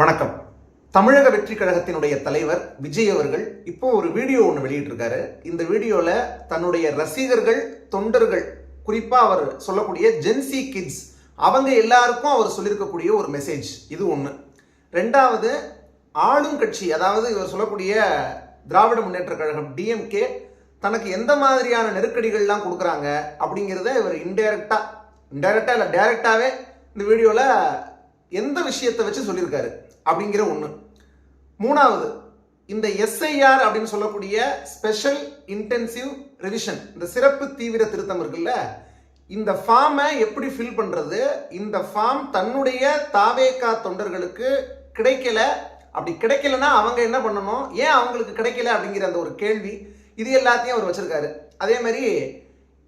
வணக்கம். தமிழக வெற்றி கழகத்தினுடைய தலைவர் விஜய் அவர்கள் இப்போ ஒரு வீடியோ ஒன்று வெளியிட்டிருக்காரு. இந்த வீடியோவில் தன்னுடைய ரசிகர்கள் தொண்டர்கள் குறிப்பாக அவர் சொல்லக்கூடிய ஜென்சி கிட்ஸ் அவங்க எல்லாருக்கும் அவர் சொல்லியிருக்கக்கூடிய ஒரு மெசேஜ் இது ஒன்று ரெண்டாவது ஆளும் கட்சி அதாவது இவர் சொல்லக்கூடிய திராவிட முன்னேற்ற கழகம் டிஎம்கே தனக்கு எந்த மாதிரியான நெருக்கடிகள்லாம் கொடுக்குறாங்க அப்படிங்கிறத இவர் இன்டைரக்டாக இன்டைரக்டாக இல்லை டைரக்டாகவே இந்த வீடியோவில் எந்த விஷயத்தை வச்சு சொல்லியிருக்காரு? அப்படிங்கிற ஒன்று மூணாவது இந்த எஸ்ஐஆர் அப்படின்னு சொல்லக்கூடிய ஸ்பெஷல் இன்டென்சிவ் ரிவிஷன் இந்த சிறப்பு தீவிர திருத்தம் இருக்குல்ல இந்த ஃபார்மை எப்படி ஃபில் பண்ணுறது இந்த ஃபார்ம் தன்னுடைய தாவேக்கா தொண்டர்களுக்கு கிடைக்கல. அப்படி கிடைக்கலன்னா அவங்க என்ன பண்ணணும்? ஏன் அவங்களுக்கு கிடைக்கல அப்படிங்கிற அந்த ஒரு கேள்வி இது எல்லாத்தையும் அவர் வச்சிருக்காரு. அதே மாதிரி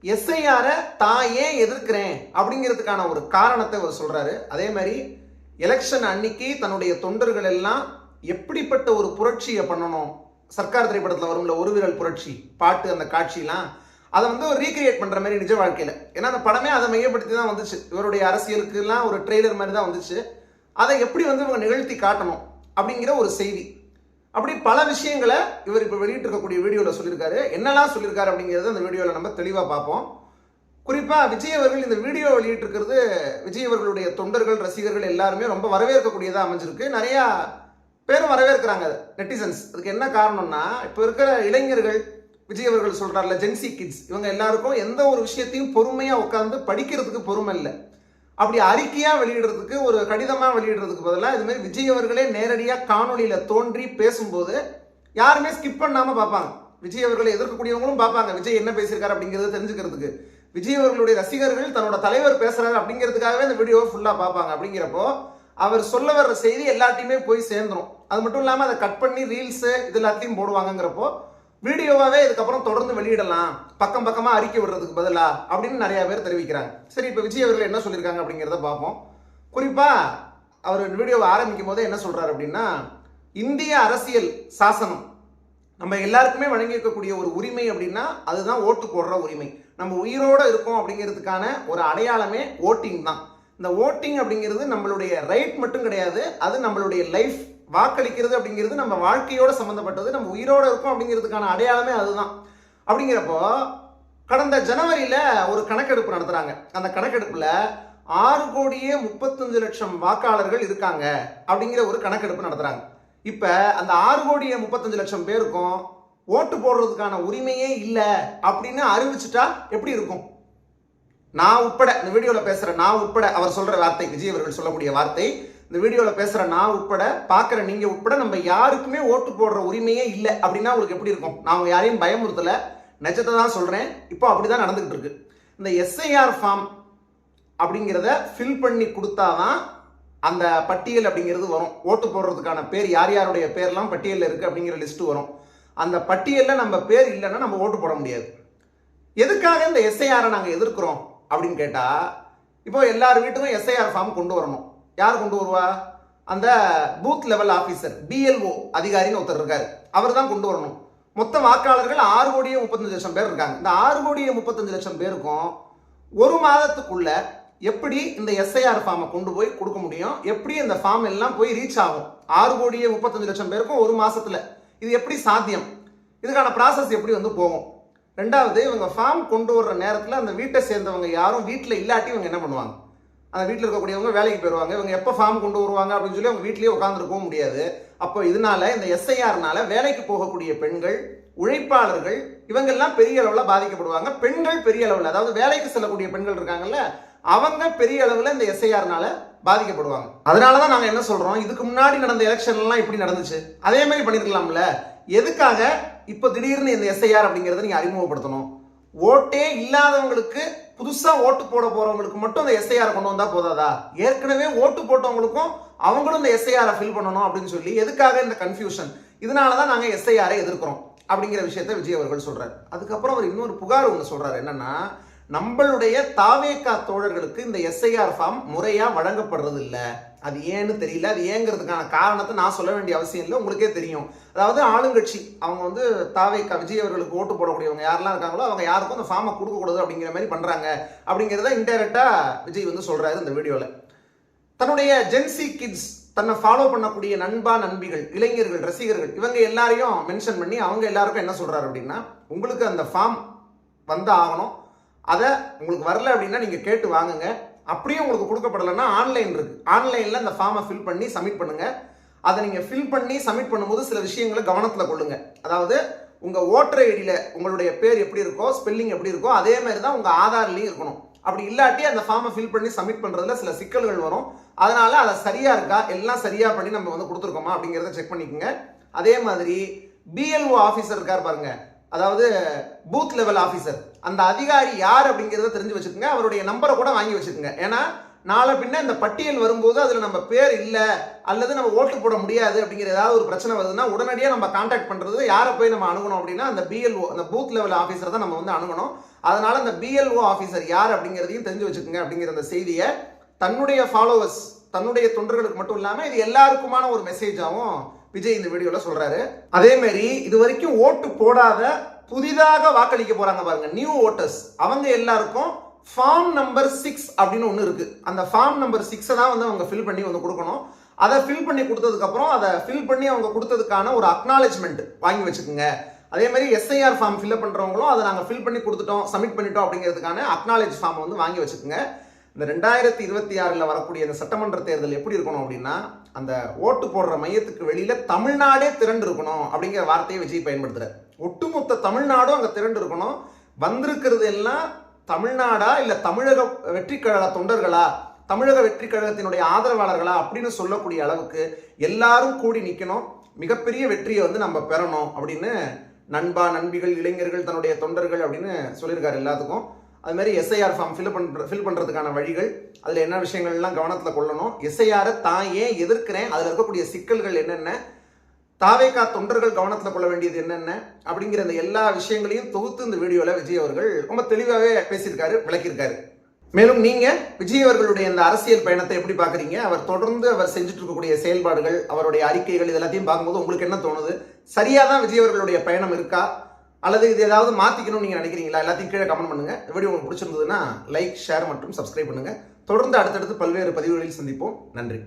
எஸ்ஐஆரை தான் ஏன் எதிர்க்கிறேன் அப்படிங்கிறதுக்கான ஒரு காரணத்தை அவர் சொல்கிறாரு அதே மாதிரி எலெக்ஷன் அன்னைக்கு தன்னுடைய தொண்டர்கள் எல்லாம் எப்படிப்பட்ட ஒரு புரட்சியை பண்ணணும்? சர்க்கார் திரைப்படத்தில் வரும்ல ஒரு விரல் புரட்சி பாட்டு அந்த காட்சிலாம் அதை வந்து ஒரு ரீக்ரியேட் பண்ணுற மாதிரி நிஜ வாழ்க்கையில். ஏன்னா அந்த படமே அதை மையப்படுத்தி தான் வந்துச்சு. இவருடைய அரசியலுக்குலாம் ஒரு ட்ரெய்லர் மாதிரி தான் வந்துச்சு. அதை எப்படி வந்து இவங்க நிகழ்த்தி காட்டணும் அப்படிங்கிற ஒரு செய்தி. அப்படி பல விஷயங்களை இவர் இப்போ வெளியிட்டிருக்கக்கூடிய வீடியோவில் சொல்லியிருக்காரு. என்னெல்லாம் சொல்லியிருக்காரு அப்படிங்கிறத அந்த வீடியோவில் நம்ம தெளிவாக பார்ப்போம். குறிப்பாக விஜய் அவர்கள் இந்த வீடியோ வெளியிட்டிருக்கிறது விஜய் அவர்களுடைய தொண்டர்கள் ரசிகர்கள் எல்லாருமே ரொம்ப வரவேற்கக்கூடியதாக அமைஞ்சிருக்கு. நிறையா பேரும் வரவேற்கிறாங்க நெட்டிசன்ஸ் அதுக்கு என்ன காரணம்னா இப்போ இருக்கிற இளைஞர்கள் விஜய் அவர்கள் சொல்கிறார்ல ஜென்சி கிட்ஸ் இவங்க எல்லாருக்கும் எந்த ஒரு விஷயத்தையும் பொறுமையாக உட்காந்து படிக்கிறதுக்கு பொறுமை இல்லை. அப்படி அறிக்கையாக வெளியிடுறதுக்கு ஒரு கடிதமாக வெளியிடுறதுக்கு பதிலாக இதுமாரி விஜய் அவர்களே நேரடியாக காணொலியில் தோன்றி பேசும்போது யாருமே ஸ்கிப் பண்ணாமல் பார்ப்பாங்க. விஜய் அவர்களை எதிர்க்கக்கூடியவங்களும் பார்ப்பாங்க. விஜய் என்ன பேசியிருக்காரு அப்படிங்கிறத தெரிஞ்சுக்கிறதுக்கு. விஜய் அவர்களுடைய ரசிகர்கள் தன்னோட தலைவர் பேசுறாரு அப்படிங்கிறதுக்காகவே இந்த வீடியோவை ஃபுல்லாக பார்ப்பாங்க. அப்படிங்கிறப்போ அவர் சொல்ல வர்ற செய்தி எல்லாத்தையுமே போய் சேர்ந்துரும். அது மட்டும் இல்லாமல் அதை கட் பண்ணி ரீல்ஸு இது எல்லாத்தையும் போடுவாங்கங்கிறப்போ வீடியோவாகவே இதுக்கப்புறம் தொடர்ந்து வெளியிடலாம். பக்கம் பக்கமாக அறிக்கை விடுறதுக்கு பதிலா அப்படின்னு நிறைய பேர் தெரிவிக்கிறாங்க. சரி இப்போ விஜய் அவர்கள் என்ன சொல்லியிருக்காங்க அப்படிங்கிறத பார்ப்போம். குறிப்பாக அவர் வீடியோவை ஆரம்பிக்கும் போதே என்ன சொல்றாரு அப்படின்னா இந்திய அரசியல் சாசனம் நம்ம எல்லாருக்குமே வழங்கியிருக்கக்கூடிய ஒரு உரிமை அப்படின்னா அதுதான் ஓட்டு போடுற உரிமை. நம்ம உயிரோட இருக்கோம் அப்படிங்கிறதுக்கான ஒரு அடையாளமே ஓட்டிங் தான். இந்த ஓட்டிங் அப்படிங்கிறது நம்மளுடைய ரைட் மட்டும் கிடையாது அது நம்மளுடைய லைஃப் வாக்களிக்கிறது அப்படிங்கிறது நம்ம வாழ்க்கையோட சம்மந்தப்பட்டது நம்ம உயிரோடு இருக்கோம் அப்படிங்கிறதுக்கான அடையாளமே அதுதான். அப்படிங்கிறப்போ கடந்த ஜனவரியில் ஒரு கணக்கெடுப்பு நடத்துகிறாங்க அந்த கணக்கெடுப்பில் ஆறு கோடியே முப்பத்தஞ்சு லட்சம் வாக்காளர்கள் இருக்காங்க அப்படிங்கிற ஒரு கணக்கெடுப்பு நடத்துகிறாங்க இப்போ அந்த ஆறு கோடியே முப்பத்தஞ்சு லட்சம் பேருக்கும் ஓட்டு போடுறதுக்கான உரிமையே இல்லை அப்படின்னு அறிவிச்சிட்டா எப்படி இருக்கும்? நான் உட்பட இந்த வீடியோவில் பேசுகிற நான் உட்பட அவர் சொல்கிற வார்த்தை விஜய் அவர்கள் சொல்லக்கூடிய வார்த்தை இந்த வீடியோவில் பேசுகிற நான் உட்பட பார்க்குற நீங்கள் உட்பட நம்ம யாருக்குமே ஓட்டு போடுற உரிமையே இல்லை அப்படின்னா உங்களுக்கு எப்படி இருக்கும்? நான் அவங்க யாரையும் பயமுறுத்தலை. நிஜத்தை தான் சொல்கிறேன் இப்போ அப்படி தான் நடந்துக்கிட்டு இருக்கு. இந்த எஸ்ஐஆர் ஃபார்ம் அப்படிங்கிறத ஃபில் பண்ணி கொடுத்தா தான் அந்த பட்டியல் அப்படிங்கிறது வரும். ஓட்டு போடுறதுக்கான பேர் யார் யாருடைய பேர்லாம் பட்டியலில் இருக்குது அப்படிங்கிற லிஸ்ட்டு வரும். அந்த பட்டியலில் நம்ம பேர் இல்லைன்னா நம்ம ஓட்டு போட முடியாது. எதுக்காக இந்த எஸ்ஐஆரை நாங்கள் எதிர்க்கிறோம் அப்படின்னு கேட்டால் இப்போ எல்லார் வீட்டுக்கும் எஸ்ஐஆர் ஃபார்ம் கொண்டு வரணும். யார் கொண்டு வருவா? அந்த பூத் லெவல் ஆஃபீஸர் பிஎல்ஓ அதிகாரின்னு ஒருத்தர் இருக்காரு. அவர் தான் கொண்டு வரணும். மொத்த வாக்காளர்கள் ஆறு கோடியே முப்பத்தஞ்சு லட்சம் பேர் இருக்காங்க. இந்த ஆறு கோடியே முப்பத்தஞ்சு லட்சம் பேருக்கும் ஒரு மாதத்துக்குள்ள எப்படி இந்த எஸ்ஐஆர் ஃபார்மை கொண்டு போய் கொடுக்க முடியும்? எப்படி இந்த ஃபார்ம் எல்லாம் போய் ரீச் ஆகும்? ஆறு கோடியே முப்பத்தஞ்சு லட்சம் பேருக்கும் ஒரு மாசத்துல. இது எப்படி சாத்தியம்? இதுக்கான ப்ராசஸ் எப்படி வந்து போகும்? ரெண்டாவது இவங்க ஃபார்ம் கொண்டு வர்ற நேரத்தில் அந்த வீட்டை சேர்ந்தவங்க யாரும் வீட்டில் இல்லாட்டி இவங்க என்ன பண்ணுவாங்க? அந்த வீட்டில் இருக்கக்கூடியவங்க வேலைக்கு போயிடுவாங்க இவங்க எப்போ ஃபார்ம் கொண்டு வருவாங்க அப்படின்னு சொல்லி அவங்க வீட்லேயே உட்காந்துருக்கவும் முடியாது. அப்போ இதனால இந்த எஸ்ஐஆர்னால வேலைக்கு போகக்கூடிய பெண்கள் உழைப்பாளர்கள் இவங்கெல்லாம் பெரிய அளவில் பாதிக்கப்படுவாங்க. பெண்கள் பெரிய அளவில் அதாவது வேலைக்கு செல்லக்கூடிய பெண்கள் இருக்காங்கல்ல அவங்க பெரிய அளவில் இந்த எஸ்ஐஆர்னால பாதிக்கப்படுவாங்க. அதனால தான் நாங்கள் என்ன சொல்கிறோம் இதுக்கு முன்னாடி நடந்த எலெக்ஷன்லாம் இப்படி நடந்துச்சு. அதே மாதிரி பண்ணியிருக்கலாம்ல எதுக்காக இப்போ திடீர்னு இந்த எஸ்ஐஆர் அப்படிங்கிறத நீங்கள் அறிமுகப்படுத்தணும்? ஓட்டே இல்லாதவங்களுக்கு புதுசாக ஓட்டு போட போகிறவங்களுக்கு மட்டும் அந்த எஸ்ஐஆர் கொண்டு வந்தால் போதாதா? ஏற்கனவே ஓட்டு போட்டவங்களுக்கும் அவங்களும் இந்த எஸ்ஐஆரை ஃபில் பண்ணணும் அப்படின்னு சொல்லி எதுக்காக இந்த கன்ஃபியூஷன் இதனால தான் நாங்கள் எஸ்ஐஆரை எதிர்க்கிறோம் அப்படிங்கிற விஷயத்த விஜய் அவர்கள் சொல்கிறார் அதுக்கப்புறம் அவர் இன்னொரு புகார் ஒன்று சொல்கிறார் என்னென்னா நம்மளுடைய தாவேக்கா தோழர்களுக்கு இந்த எஸ்ஐஆர் ஃபார்ம் முறையாக வழங்கப்படுறது இல்லை அது ஏன்னு தெரியல. அது ஏங்கிறதுக்கான காரணத்தை நான் சொல்ல வேண்டிய அவசியம் இல்லை. உங்களுக்கே தெரியும். அதாவது ஆளுங்கட்சி அவங்க வந்து தாவேக்கா விஜய் அவர்களுக்கு ஓட்டு போடக்கூடியவங்க யாரெல்லாம் இருக்காங்களோ அவங்க யாருக்கும் அந்த ஃபார்மை கொடுக்கக்கூடாது அப்படிங்கிற மாதிரி பண்ணுறாங்க அப்படிங்கிறத இன்டைரக்டா விஜய் வந்து சொல்கிறாரு இந்த வீடியோவில் தன்னுடைய ஜென்சி கிட்ஸ் தன்னை ஃபாலோ பண்ணக்கூடிய நண்பா நண்பிகள் இளைஞர்கள் ரசிகர்கள் இவங்க எல்லாரையும் மென்ஷன் பண்ணி அவங்க எல்லாருக்கும் என்ன சொல்கிறாரு அப்படின்னா உங்களுக்கு அந்த ஃபார்ம் வந்து ஆகணும் அதை உங்களுக்கு வரல அப்படின்னா நீங்கள் கேட்டு வாங்குங்க. அப்படியே உங்களுக்கு கொடுக்கப்படலைன்னா ஆன்லைன் இருக்கு. ஆன்லைனில் அந்த ஃபார்மை ஃபில் பண்ணி சப்மிட் பண்ணுங்க. அதை நீங்கள் ஃபில் பண்ணி சப்மிட் பண்ணும்போது சில விஷயங்களை கவனத்தில் கொள்ளுங்க. அதாவது உங்கள் ஓட்டர் ஐடியில் உங்களுடைய பேர் எப்படி இருக்கோ ஸ்பெல்லிங் எப்படி இருக்கோ அதே மாதிரி தான் உங்கள் ஆதார்லையும் இருக்கணும். அப்படி இல்லாட்டி அந்த ஃபார்மை ஃபில் பண்ணி சப்மிட் பண்ணுறதுல சில சிக்கல்கள் வரும். அதனால் அதை சரியாக இருக்கா எல்லாம் சரியாக பண்ணி நம்ம வந்து கொடுத்துருக்கோமா அப்படிங்கிறத செக் பண்ணிக்கோங்க. அதே மாதிரி பிஎல்ஓ ஆஃபீஸர் இருக்கார் பாருங்கள் அதாவது பூத் லெவல் ஆஃபீஸர் அந்த அதிகாரி யார் அப்படிங்கிறத தெரிஞ்சு வச்சுக்கோங்க. அவருடைய நம்பரை கூட வாங்கி வச்சுக்கோங்க. ஏன்னா நாளை பின்ன இந்த பட்டியல் வரும்போது அதில் நம்ம பேர் இல்லை அல்லது நம்ம ஓட்டு போட முடியாது அப்படிங்கிற ஏதாவது ஒரு பிரச்சனை வருதுன்னா உடனடியாக நம்ம காண்டாக்ட் பண்ணுறது யாரை போய் நம்ம அணுகணும் அப்படின்னா அந்த பிஎல்ஓ அந்த பூத் லெவல் ஆஃபீஸரை தான் நம்ம வந்து அணுகணும். அதனால அந்த பிஎல்ஓ ஆஃபீஸர் யார் அப்படிங்கிறதையும் தெரிஞ்சு வச்சுக்கோங்க அப்படிங்கிற அந்த செய்தியை தன்னுடைய ஃபாலோவர்ஸ் தன்னுடைய தொண்டர்களுக்கு மட்டும் இல்லாமல் இது எல்லாருக்குமான ஒரு மெசேஜாகவும் விஜய் இந்த வீடியோவில் சொல்கிறாரு அதே மாதிரி இது வரைக்கும் ஓட்டு போடாத புதிதாக வாக்களிக்க போகிறாங்க பாருங்க நியூ ஓட்டர்ஸ் அவங்க எல்லாருக்கும் ஃபார்ம் நம்பர் சிக்ஸ் அப்படின்னு ஒன்று இருக்கு. அந்த ஃபார்ம் நம்பர் சிக்ஸை தான் வந்து அவங்க ஃபில் பண்ணி வந்து கொடுக்கணும். அதை ஃபில் பண்ணி கொடுத்ததுக்கப்புறம் அதை ஃபில் பண்ணி அவங்க கொடுத்ததுக்கான ஒரு அக்னாலேஜ்மெண்ட் வாங்கி வச்சுக்கோங்க. அதே மாதிரி எஸ்ஐஆர் ஃபார்ம் ஃபில்அப் பண்ணுறவங்களும் அதை நாங்கள் ஃபில் பண்ணி கொடுத்துட்டோம் சப்மிட் பண்ணிட்டோம் அப்படிங்கிறதுக்கான அக்னாலேஜ் ஃபார்ம் வந்து வாங்கி வச்சுக்கோங்க. இந்த ரெண்டாயிரத்தி இருபத்தி ஆறில் வரக்கூடிய இந்த சட்டமன்ற தேர்தல் எப்படி இருக்கணும் அப்படின்னா அந்த ஓட்டு போடுற மையத்துக்கு வெளியில தமிழ்நாடே திரண்டு இருக்கணும் அப்படிங்கிற வார்த்தையை விஜய் பயன்படுத்துறாரு. ஒட்டுமொத்த தமிழ்நாடும் அங்கே திரண்டு இருக்கணும் வந்திருக்கிறது எல்லாம் தமிழ்நாடா இல்லை தமிழக வெற்றி கழக தொண்டர்களா? தமிழக வெற்றி கழகத்தினுடைய ஆதரவாளர்களா அப்படின்னு சொல்லக்கூடிய அளவுக்கு எல்லாரும் கூடி நிற்கணும் மிகப்பெரிய வெற்றியை வந்து நம்ம பெறணும் அப்படின்னு நண்பா நண்பிகள் இளைஞர்கள் தன்னுடைய தொண்டர்கள் அப்படின்னு சொல்லியிருக்காரு எல்லாத்துக்கும். அது மாதிரி எஸ்ஐஆர் ஃபார்ம் ஃபில் பண்ணுற ஃபில் பண்ணுறதுக்கான வழிகள் அதில் என்ன விஷயங்கள்லாம் கவனத்தில் கொள்ளணும். எஸ்ஐஆரை தான் ஏன் எதிர்க்கிறேன்? அதில் இருக்கக்கூடிய சிக்கல்கள் என்னென்ன? தாவேக்கா தொண்டர்கள் கவனத்தில் கொள்ள வேண்டியது என்னென்ன? அப்படிங்கிற இந்த எல்லா விஷயங்களையும் தொகுத்து இந்த வீடியோவில் விஜய் அவர்கள் ரொம்ப தெளிவாகவே பேசியிருக்காரு விளக்கியிருக்காரு. மேலும் நீங்கள் விஜய் அவர்களுடைய இந்த அரசியல் பயணத்தை எப்படி பார்க்குறீங்க? அவர் தொடர்ந்து அவர் செஞ்சுட்டு இருக்கக்கூடிய செயல்பாடுகள் அவருடைய அறிக்கைகள் இது எல்லாத்தையும் பார்க்கும்போது உங்களுக்கு என்ன தோணுது? சரியாக தான் விஜய் அவர்களுடைய பயணம் இருக்கா? அல்லது இது ஏதாவது மாற்றிக்கணும்னு நீங்கள் நினைக்கிறீங்களா? எல்லாத்தையும் கீழே கமெண்ட் பண்ணுங்க. வீடியோ உங்களுக்கு பிடிச்சிருந்ததுன்னா லைக் ஷேர் மற்றும் சப்ஸ்கிரைப் பண்ணுங்கள் தொடர்ந்து அடுத்தடுத்து பல்வேறு பதிவுகளில் சந்திப்போம். நன்றி.